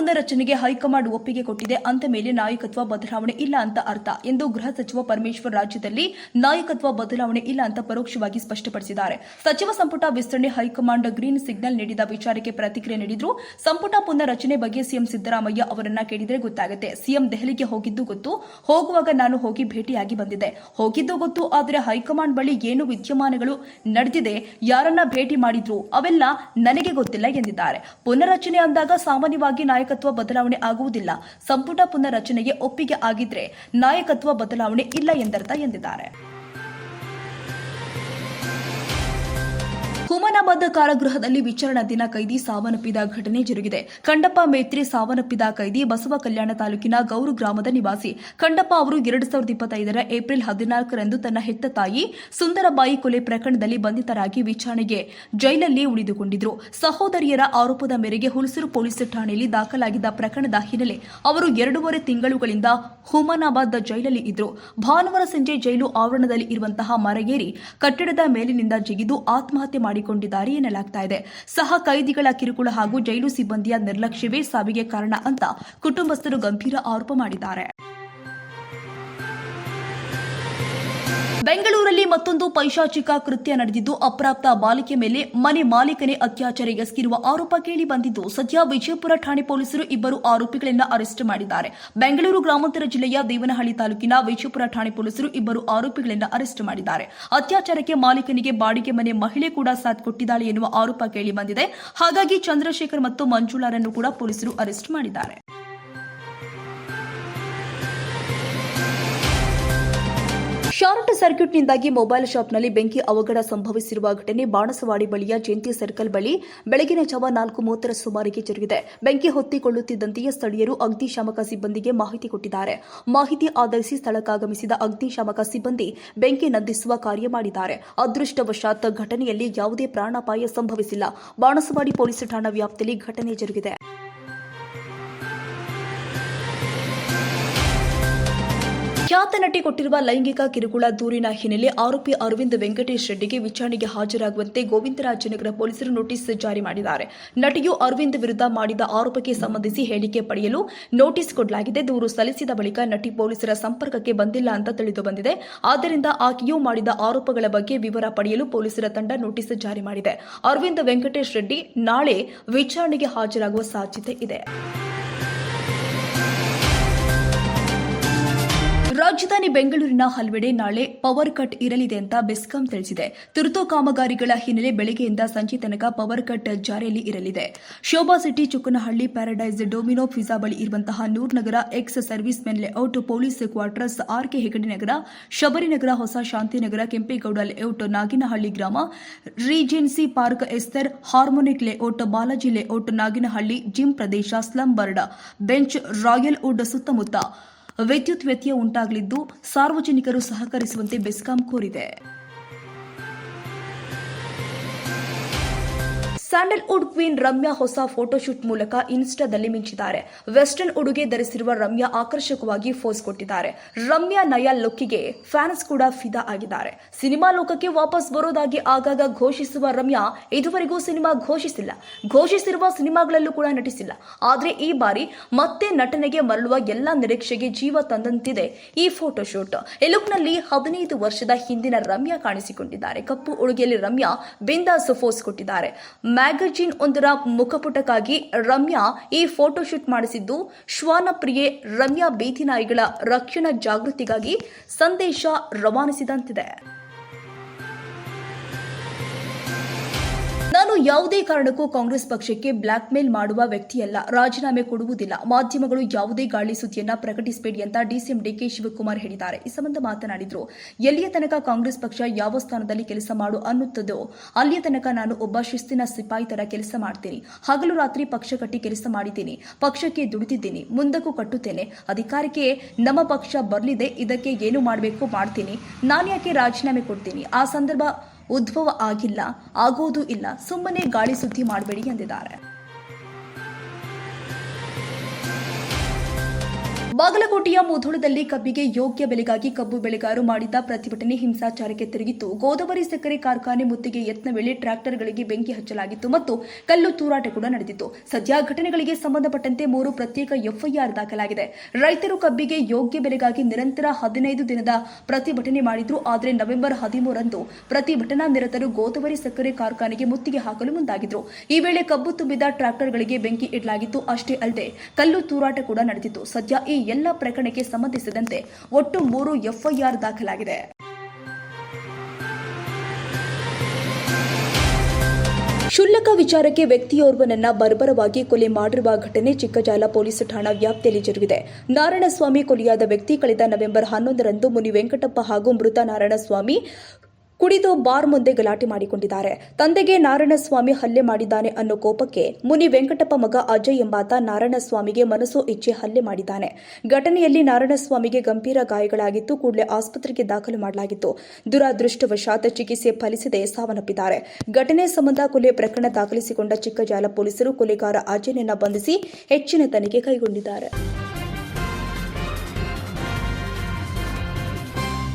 ಪುನರ್ರಚನೆಗೆ high command ಒಪ್ಪಿಗೆ ಕೊಟ್ಟಿದೆ. ಅಂತ ಮೇಲೆ ನಾಯಕತ್ವ ಬದಲಾವಣೆ ಇಲ್ಲ ಅಂತ ಅರ್ಥ ಎಂದು ಗೃಹ ಸಚಿವ ಪರಮೇಶ್ವರ್ ರಾಜ್ಯದಲ್ಲಿ ನಾಯಕತ್ವ ಬದಲಾವಣೆ ಇಲ್ಲ ಅಂತ ಪರೋಕ್ಷವಾಗಿ ಸ್ಪಷ್ಟಪಡಿಸಿದ್ದಾರೆ. ಸಚಿವ ಸಂಪುಟ ವಿಸ್ತರಣೆ ಹೈಕಮಾಂಡ್ ಗ್ರೀನ್ ಸಿಗ್ನಲ್ ನೀಡಿದ ವಿಚಾರಕ್ಕೆ ಪ್ರತಿಕ್ರಿಯೆ ನೀಡಿದ್ರು. ಸಂಪುಟ ಪುನರ್ರಚನೆ ಬಗ್ಗೆ ಸಿಎಂ ಸಿದ್ದರಾಮಯ್ಯ ಅವರನ್ನ ಕೇಳಿದ್ರೆ ಗೊತ್ತಾಗುತ್ತೆ. ಸಿಎಂ ದೆಹಲಿಗೆ ಹೋಗಿದ್ದು ಗೊತ್ತು. ಹೋಗುವಾಗ ನಾನು ಹೋಗಿ ಭೇಟಿಯಾಗಿ ಬಂದಿದೆ ಹೋಗಿದ್ದು ಗೊತ್ತು, ಆದರೆ ಹೈಕಮಾಂಡ್ ಬಳಿ ಏನು ವಿದ್ಯಮಾನಗಳು ನಡೆದಿದೆ, ಯಾರನ್ನ ಭೇಟಿ ಮಾಡಿದ್ರು, ಅವೆಲ್ಲ ನನಗೆ ಗೊತ್ತಿಲ್ಲ ಎಂದಿದ್ದಾರೆ. ಪುನರ್ರಚನೆ ಅಂದಾಗ ಸಾಮಾನ್ಯವಾಗಿ ನಾಯಕತ್ವ ಬದಲಾವಣೆ ಆಗುವುದಿಲ್ಲ. ಸಂಪುಟ ಪುನರ್ ರಚನೆಗೆ ಒಪ್ಪಿಗೆ ಆಗಿದ್ರೆ ನಾಯಕತ್ವ ಬದಲಾವಣೆ ಇಲ್ಲ ಎಂದರ್ಥ ಎಂದಿದ್ದಾರೆ. ಹುಮನಾಬಾದ್ ಕಾರಾಗೃಹದಲ್ಲಿ ವಿಚಾರಣಾ ದಿನ ಕೈದಿ ಸಾವನ್ನಪ್ಪಿದ ಘಟನೆ ಜರುಗಿದೆ. ಕಂಡಪ್ಪ ಮೇತ್ರಿ ಸಾವನ್ನಪ್ಪಿದ ಕೈದಿ ಬಸವ ಕಲ್ಯಾಣ ತಾಲೂಕಿನ ಗೌರು ಗ್ರಾಮದ ನಿವಾಸಿ. ಕಂಡಪ್ಪ ಅವರು ಎರಡು ಸಾವಿರದ ಇಪ್ಪತ್ತೈದರ ಏಪ್ರಿಲ್ ಹದಿನಾಲ್ಕರಂದು ತನ್ನ ಹೆತ್ತ ತಾಯಿ ಸುಂದರಬಾಯಿ ಕೊಲೆ ಪ್ರಕರಣದಲ್ಲಿ ಬಂಧಿತರಾಗಿ ವಿಚಾರಣೆಗೆ ಜೈಲಲ್ಲಿ ಉಳಿದುಕೊಂಡಿದ್ರು. ಸಹೋದರಿಯರ ಆರೋಪದ ಮೇರೆಗೆ ಹುಲಸೂರು ಪೊಲೀಸ್ ಠಾಣೆಯಲ್ಲಿ ದಾಖಲಾಗಿದ್ದ ಪ್ರಕರಣದ ಹಿನ್ನೆಲೆ ಅವರು ಎರಡೂವರೆ ತಿಂಗಳುಗಳಿಂದ ಹುಮನಾಬಾದ್ ಜೈಲಲ್ಲಿ ಇದ್ರು. ಭಾನುವಾರ ಸಂಜೆ ಜೈಲು ಆವರಣದಲ್ಲಿ ಇರುವಂತಹ ಮರಗೇರಿ ಕಟ್ಟಡದ ಮೇಲಿನಿಂದ ಜಿಗಿದು ಆತ್ಮಹತ್ಯೆ ಮಾಡಿಕೊಂಡಿದ್ದಾರೆ ಎನ್ನಲಾಗ್ತಾ ಇದೆ. ಸಹ ಕೈದಿಗಳ ಕಿರುಕುಳ ಹಾಗೂ ಜೈಲು ಸಿಬ್ಬಂದಿಯ ನಿರ್ಲಕ್ಷ್ಯವೇ ಸಾವಿಗೆ ಕಾರಣ ಅಂತ ಕುಟುಂಬಸ್ಥರು ಗಂಭೀರ ಆರೋಪ ಮಾಡಿದ್ದಾರೆ. ಬೆಂಗಳೂರಲ್ಲಿ ಮತ್ತೊಂದು ಪೈಶಾಚಿಕ ಕೃತ್ಯ ನಡೆದಿದ್ದು, ಅಪ್ರಾಪ್ತ ಬಾಲಿಕೆ ಮೇಲೆ ಮನೆ ಮಾಲೀಕನೇ ಅತ್ಯಾಚಾರ ಎಸಗಿರುವ ಆರೋಪ ಕೇಳಿ ಬಂದಿದ್ದು, ಸದ್ಯ ವಿಜಯಪುರ ಠಾಣೆ ಪೊಲೀಸರು ಇಬ್ಬರು ಆರೋಪಿಗಳನ್ನ ಅರೆಸ್ಟ್ ಮಾಡಿದ್ದಾರೆ. ಬೆಂಗಳೂರು ಗ್ರಾಮಾಂತರ ಜಿಲ್ಲೆಯ ದೇವನಹಳ್ಳಿ ತಾಲೂಕಿನ ವಿಜಯಪುರ ಠಾಣೆ ಪೊಲೀಸರು ಇಬ್ಬರು ಆರೋಪಿಗಳನ್ನು ಅರೆಸ್ಟ್ ಮಾಡಿದ್ದಾರೆ. ಅತ್ಯಾಚಾರಕ್ಕೆ ಮಾಲೀಕನಿಗೆ ಬಾಡಿಗೆ ಮನೆ ಮಹಿಳೆ ಕೂಡ ಸಾಥ್ ಕೊಟ್ಟಿದ್ದಾಳೆ ಎನ್ನುವ ಆರೋಪ ಕೇಳಿ ಬಂದಿದೆ. ಹಾಗಾಗಿ ಚಂದ್ರಶೇಖರ್ ಮತ್ತು ಮಂಜುಳಾರನ್ನು ಕೂಡ ಪೊಲೀಸರು ಅರೆಸ್ಟ್ ಮಾಡಿದ್ದಾರೆ. ಶಾರ್ಟ್ ಸರ್ಕ್ಯೂಟ್ನಿಂದಾಗಿ ಮೊಬೈಲ್ ಶಾಪ್ನಲ್ಲಿ ಬೆಂಕಿ ಅವಘಡ ಸಂಭವಿಸಿರುವ ಘಟನೆ ಬಾಣಸವಾಡಿ ಬಳಿಯ ಜಯಂತಿ ಸರ್ಕಲ್ ಬಳಿ ಬೆಳಗಿನ ಜಾವ ನಾಲ್ಕು ಮೂವತ್ತರ ಸುಮಾರಿಗೆ ಜರುಗಿದೆ. ಬೆಂಕಿ ಹೊತ್ತಿಕೊಳ್ಳುತ್ತಿದ್ದಂತೆಯೇ ಸ್ಥಳೀಯರು ಅಗ್ನಿಶಾಮಕ ಸಿಬ್ಬಂದಿಗೆ ಮಾಹಿತಿ ಕೊಟ್ಟಿದ್ದಾರೆ. ಮಾಹಿತಿ ಆಧರಿಸಿ ಸ್ಥಳಕ್ಕಾಗಮಿಸಿದ ಅಗ್ನಿಶಾಮಕ ಸಿಬ್ಬಂದಿ ಬೆಂಕಿ ನಂದಿಸುವ ಕಾರ್ಯ ಮಾಡಿದ್ದಾರೆ. ಅದೃಷ್ಟವಶಾತ್ ಘಟನೆಯಲ್ಲಿ ಯಾವುದೇ ಪ್ರಾಣಾಪಾಯ ಸಂಭವಿಸಿಲ್ಲ. ಬಾಣಸವಾಡಿ ಪೊಲೀಸ್ ಠಾಣಾ ವ್ಯಾಪ್ತಿಯಲ್ಲಿ ಘಟನೆ ಜರುಗಿದೆ. ಖ್ಯಾತ ನಟಿ ಕೊಟ್ಟಿರುವ ಲೈಂಗಿಕ ಕಿರುಕುಳ ದೂರಿನ ಹಿನ್ನೆಲೆ ಆರೋಪಿ ಅರವಿಂದ್ ವೆಂಕಟೇಶ್ ರೆಡ್ಡಿಗೆ ವಿಚಾರಣೆಗೆ ಹಾಜರಾಗುವಂತೆ ಗೋವಿಂದರಾಜನಗರ ಪೊಲೀಸರು ನೋಟಿಸ್ ಜಾರಿ ಮಾಡಿದ್ದಾರೆ. ನಟಿಯು ಅರವಿಂದ್ ವಿರುದ್ಧ ಮಾಡಿದ ಆರೋಪಕ್ಕೆ ಸಂಬಂಧಿಸಿ ಹೇಳಿಕೆ ಪಡೆಯಲು ನೋಟಿಸ್ ಕೊಡಲಾಗಿದೆ. ದೂರು ಸಲ್ಲಿಸಿದ ಬಳಿಕ ನಟಿ ಪೊಲೀಸರ ಸಂಪರ್ಕಕ್ಕೆ ಬಂದಿಲ್ಲ ಅಂತ ತಿಳಿದು ಬಂದಿದೆ. ಆದ್ದರಿಂದ ಆಕೆಯು ಮಾಡಿದ ಆರೋಪಗಳ ಬಗ್ಗೆ ವಿವರ ಪಡೆಯಲು ಪೊಲೀಸರ ತಂಡ ನೋಟಿಸ್ ಜಾರಿ ಮಾಡಿದೆ. ಅರವಿಂದ್ ವೆಂಕಟೇಶ್ ರೆಡ್ಡಿ ನಾಳೆ ವಿಚಾರಣೆಗೆ ಹಾಜರಾಗುವ ಸಾಧ್ಯತೆ ಇದೆ. ರಾಜಧಾನಿ ಬೆಂಗಳೂರಿನ ಹಲವೆಡೆ ನಾಳೆ ಪವರ್ ಕಟ್ ಇರಲಿದೆ ಅಂತ ಬೆಸ್ಕಾಂ ತಿಳಿಸಿದೆ. ತುರ್ತು ಕಾಮಗಾರಿಗಳ ಹಿನ್ನೆಲೆ ಬೆಳಗ್ಗೆಯಿಂದ ಸಂಜೆ ತನಕ ಪವರ್ ಕಟ್ ಜಾರಿಯಲ್ಲಿ ಇರಲಿದೆ. Shobha city Chukkanahalli paradise domino pizza ಬಳಿ ಇರುವಂತಹ Noornagar X service men layout police quarters R K Hegde Nagar Shabarinagar Hosa Shantinagar Kempegowda layout, Naginahalli ಗ್ರಾಮ, regency park Esther harmonic layout, Balaji layout, Naginahalli, gym ಪ್ರದೇಶ, slum ಬರ್ಡ, bench royal wood ಸುತ್ತಮುತ್ತ ವಿದ್ಯುತ್ ವ್ಯತ್ಯಯ ಉಂಟಾಗಲಿದ್ದು ಸಾರ್ವಜನಿಕರು ಸಹಕರಿಸುವಂತೆ ಬೆಸ್ಕಾಂ ಕೋರಿದೆ. Sandalwood queen Ramya ಹೊಸ photoshoot ಮೂಲಕ ಇನ್ಸ್ಟಾದಲ್ಲಿ ಮಿಂಚಿದ್ದಾರೆ. Western ಉಡುಗೆ ಧರಿಸಿರುವ ರಮ್ಯಾ ಆಕರ್ಷಕವಾಗಿ ಫೋಸ್ ಕೊಟ್ಟಿದ್ದಾರೆ. ರಮ್ಯಾ ನಯ ಲುಕ್ಕಿಗೆ ಫ್ಯಾನ್ಸ್ ಕೂಡ ಫಿದಾ ಆಗಿದ್ದಾರೆ. ಸಿನಿಮಾ ಲೋಕಕ್ಕೆ ವಾಪಸ್ ಬರೋದಾಗಿ ಆಗಾಗ ಘೋಷಿಸುವ ರಮ್ಯಾ ಇದುವರೆಗೂ ಸಿನಿಮಾ ಘೋಷಿಸಿಲ್ಲ. ಘೋಷಿಸಿರುವ ಸಿನಿಮಾಗಳಲ್ಲೂ ಕೂಡ ನಟಿಸಿಲ್ಲ. ಆದರೆ ಈ ಬಾರಿ ಮತ್ತೆ ನಟನೆಗೆ ಮರಳುವ ಎಲ್ಲ ನಿರೀಕ್ಷೆಗೆ ಜೀವ ತಂದಂತಿದೆ ಈ ಫೋಟೋಶೂಟ್. ಈ ಲುಕ್ನಲ್ಲಿ ಹದಿನೈದು ವರ್ಷದ ಹಿಂದಿನ ರಮ್ಯಾ ಕಾಣಿಸಿಕೊಂಡಿದ್ದಾರೆ. ಕಪ್ಪು ಉಡುಗೆಯಲ್ಲಿ ರಮ್ಯಾ ಬಿಂದಾಸ್ ಫೋಸ್ ಕೊಟ್ಟಿದ್ದಾರೆ. ಮ್ಯಾಗಜಿನ್ ಒಂದರ ಮುಖಪುಟಕ್ಕಾಗಿ ರಮ್ಯಾ ಈ ಫೋಟೋಶೂಟ್ ಮಾಡಿಸಿದ್ದು. ಶ್ವಾನಪ್ರಿಯೆ ರಮ್ಯಾ ಬೀದಿನಾಯಿಗಳ ರಕ್ಷಣಾ ಜಾಗೃತಿಗಾಗಿ ಸಂದೇಶ ರವಾನಿಸಿದಂತಿದೆ. ಯಾವುದೇ ಕಾರಣಕ್ಕೂ ಕಾಂಗ್ರೆಸ್ ಪಕ್ಷಕ್ಕೆ ಬ್ಲಾಕ್ ಮೇಲ್ ಮಾಡುವ ವ್ಯಕ್ತಿಯಲ್ಲ. ರಾಜೀನಾಮೆ ಕೊಡುವುದಿಲ್ಲ. ಮಾಧ್ಯಮಗಳು ಯಾವುದೇ ಗಾಳಿ ಸುದ್ದಿಯನ್ನ ಪ್ರಕಟಿಸಬೇಡಿ ಅಂತ ಡಿಸಿಎಂ ಡಿಕೆ ಶಿವಕುಮಾರ್ ಹೇಳಿದ್ದಾರೆ. ಈ ಸಂಬಂಧ ಮಾತನಾಡಿದ್ರು, ಎಲ್ಲಿಯ ತನಕ ಕಾಂಗ್ರೆಸ್ ಪಕ್ಷ ಯಾವ ಸ್ಥಾನದಲ್ಲಿ ಕೆಲಸ ಮಾಡು ಅನ್ನುತ್ತದೋ, ಅಲ್ಲಿಯ ತನಕ ನಾನು ಒಬ್ಬ ಶಿಸ್ತಿನ ಸಿಪಾಯಿ ತರ ಕೆಲಸ ಮಾಡ್ತೀನಿ. ಹಗಲು ರಾತ್ರಿ ಪಕ್ಷ ಕಟ್ಟಿ ಕೆಲಸ ಮಾಡಿದ್ದೀನಿ. ಪಕ್ಷಕ್ಕೆ ದುಡಿದಿದ್ದೀನಿ. ಮುಂದಕ್ಕೂ ಕಟ್ಟುತ್ತೇನೆ. ಅಧಿಕಾರಕ್ಕೆ ನಮ್ಮ ಪಕ್ಷ ಬರಲಿದೆ. ಇದಕ್ಕೆ ಏನು ಮಾಡಬೇಕು ಮಾಡ್ತೀನಿ. ನಾನು ಯಾಕೆ ರಾಜೀನಾಮೆ ಕೊಡ್ತೀನಿ? ಆ ಸಂದರ್ಭ ಉದ್ಭವ ಆಗಿಲ್ಲ ಆಗೋದು ಇಲ್ಲ. ಸುಮ್ಮನೆ ಗಾಳಿ ಸುದ್ದಿ ಮಾಡಬೇಡಿ ಎಂದಿದ್ದಾರೆ. ಬಾಗಲಕೋಟೆಯ ಮುಧೋಳದಲ್ಲಿ ಕಬ್ಬಿಗೆ ಯೋಗ್ಯ ಬೆಲೆಗಾಗಿ ಕಬ್ಬು ಬೆಳೆಗಾರರು ಮಾಡಿದ ಪ್ರತಿಭಟನೆ ಹಿಂಸಾಚಾರಕ್ಕೆ ತಿರುಗಿತ್ತು. ಗೋದಾವರಿ ಸಕ್ಕರೆ ಕಾರ್ಖಾನೆ ಮುತ್ತಿಗೆ ಯತ್ನ ವೇಳೆ ಟ್ರ್ಯಾಕ್ಟರ್ಗಳಿಗೆ ಬೆಂಕಿ ಹಚ್ಚಲಾಗಿತ್ತು ಮತ್ತು ಕಲ್ಲು ತೂರಾಟ ಕೂಡ ನಡೆದಿತ್ತು. ಸದ್ಯ ಘಟನೆಗಳಿಗೆ ಸಂಬಂಧಪಟ್ಟಂತೆ ಮೂರು ಪ್ರತ್ಯೇಕ ಎಫ್ಐಆರ್ ದಾಖಲಾಗಿದೆ. ರೈತರು ಕಬ್ಬಿಗೆ ಯೋಗ್ಯ ಬೆಲೆಗಾಗಿ ನಿರಂತರ ಹದಿನೈದು ದಿನದ ಪ್ರತಿಭಟನೆ ಮಾಡಿದ್ರು. ಆದರೆ ನವೆಂಬರ್ ಹದಿಮೂರರಂದು ಪ್ರತಿಭಟನಾ ನಿರತರು ಗೋದಾವರಿ ಸಕ್ಕರೆ ಕಾರ್ಖಾನೆಗೆ ಮುತ್ತಿಗೆ ಹಾಕಲು ಮುಂದಾಗಿದ್ರು. ಈ ವೇಳೆ ಕಬ್ಬು ತುಂಬಿದ ಟ್ರ್ಯಾಕ್ಟರ್ಗಳಿಗೆ ಬೆಂಕಿ ಇಡಲಾಗಿತ್ತು. ಅಷ್ಟೇ ಅಲ್ಲದೆ ಕಲ್ಲು ತೂರಾಟ ಕೂಡ ನಡೆದಿತ್ತು. ಸದ್ಯ ಈ ಎಲ್ಲ ಪ್ರಕರಣಕ್ಕೆ ಸಂಬಂಧಿಸಿದಂತೆ ಒಟ್ಟು ಮೂರು ಎಫ್ಐಆರ್ ದಾಖಲಾಗಿದೆ. ಕ್ಷುಲ್ಲಕ ವಿಚಾರಕ್ಕೆ ವ್ಯಕ್ತಿಯೋರ್ವನನ್ನ ಬರ್ಬರವಾಗಿ ಕೊಲೆ ಮಾಡಿರುವ ಘಟನೆ ಚಿಕ್ಕಜಾಲ ಪೊಲೀಸ್ ಠಾಣಾ ವ್ಯಾಪ್ತಿಯಲ್ಲಿ ಜರುಗಿದೆ. ನಾರಾಯಣಸ್ವಾಮಿ ಕೊಲೆಯಾದ ವ್ಯಕ್ತಿ ಕಳೆದ ನವೆಂಬರ್ ಹನ್ನೊಂದರಂದು ಮುನಿ ವೆಂಕಟಪ್ಪ ಹಾಗೂ ಮೃತ ನಾರಾಯಣಸ್ವಾಮಿ ಕುಡಿದು ಬಾರ್ ಮುಂದೆ ಗಲಾಟೆ ಮಾಡಿಕೊಂಡಿದ್ದಾರೆ. ತಂದೆಗೆ ನಾರಾಯಣಸ್ವಾಮಿ ಹಲ್ಲೆ ಮಾಡಿದ್ದಾನೆ ಅನ್ನೋ ಕೋಪಕ್ಕೆ ಮುನಿ ವೆಂಕಟಪ್ಪ ಮಗ ಅಜಯ್ ಎಂಬಾತ ನಾರಾಯಣಸ್ವಾಮಿಗೆ ಮನಸ್ಸು ಇಚ್ಛೆ ಹಲ್ಲೆ ಮಾಡಿದ್ದಾನೆ. ಘಟನೆಯಲ್ಲಿ ನಾರಾಯಣಸ್ವಾಮಿಗೆ ಗಂಭೀರ ಗಾಯಗಳಾಗಿತ್ತು ಕೂಡಲೇ ಆಸ್ಪತ್ರೆಗೆ ದಾಖಲು ಮಾಡಲಾಗಿತ್ತು. ದುರಾದೃಷ್ಟವಶಾತ್ ಚಿಕಿತ್ಸೆ ಫಲಿಸದೆ ಸಾವನ್ನಪ್ಪಿದ್ದಾರೆ. ಘಟನೆ ಸಂಬಂಧ ಕೊಲೆ ಪ್ರಕರಣ ದಾಖಲಿಸಿಕೊಂಡ ಚಿಕ್ಕಜಾಲ ಪೊಲೀಸರು ಕೊಲೆಗಾರ ಅಜಯ್ನನ್ನ ಬಂಧಿಸಿ ಹೆಚ್ಚಿನ ತನಿಖೆ ಕೈಗೊಂಡಿದ್ದಾರೆ.